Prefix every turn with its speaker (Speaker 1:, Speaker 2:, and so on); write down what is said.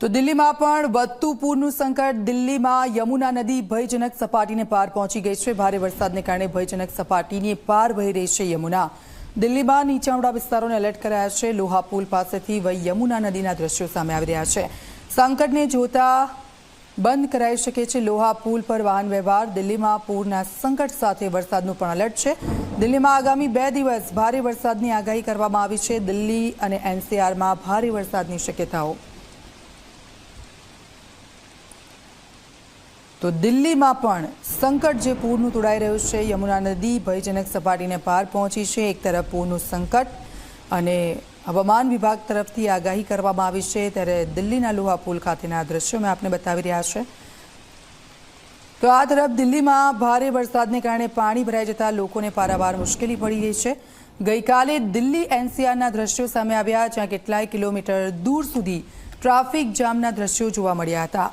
Speaker 1: તો દિલ્હીમાં પણ વધતું પૂરનું સંકટ, દિલ્હીમાં યમુના નદી ભયજનક સપાટીને પાર પહોંચી ગઈ છે. ભારે વરસાદને કારણે ભયજનક સપાટીની પાર વહી રહી છે યમુના. દિલ્હીમાં નીચાણવાળા વિસ્તારોને એલર્ટ કરાયા છે. લોહા પુલ પાસેથી વહી યમુના નદીના દ્રશ્યો સામે આવી રહ્યા છે. સંકટને જોતા બંધ કરાઈ શકે છે લોહા પુલ પર વાહન વ્યવહાર. દિલ્હીમાં પૂરના સંકટ સાથે વરસાદનું પણ એલર્ટ છે. દિલ્હીમાં આગામી બે દિવસ ભારે વરસાદની આગાહી કરવામાં આવી છે. દિલ્હી અને એનસીઆરમાં ભારે વરસાદની શક્યતાઓ. તો દિલ્હીમાં પણ સંકટ જે પૂરનું તોડાઈ રહ્યું છે, યમુના નદી ભયજનક સપાટીને પાર પહોંચી છે, એક તરફ પૂરનું સંકટ અને હવામાન વિભાગ તરફથી આગાહી કરવામાં આવી છે. ત્યારે દિલ્હીના લુહા પુલ ખાતેના દ્રશ્યો મેં આપને બતાવી રહ્યા છે. તો આ તરફ દિલ્હીમાં ભારે વરસાદને કારણે પાણી ભરાઈ જતા લોકોને પારાવાર મુશ્કેલી પડી ગઈ છે. ગઈકાલે દિલ્હી એનસીઆરના દ્રશ્યો સામે આવ્યા, જ્યાં કેટલાય કિલોમીટર દૂર સુધી ટ્રાફિક જામના દ્રશ્યો જોવા મળ્યા હતા.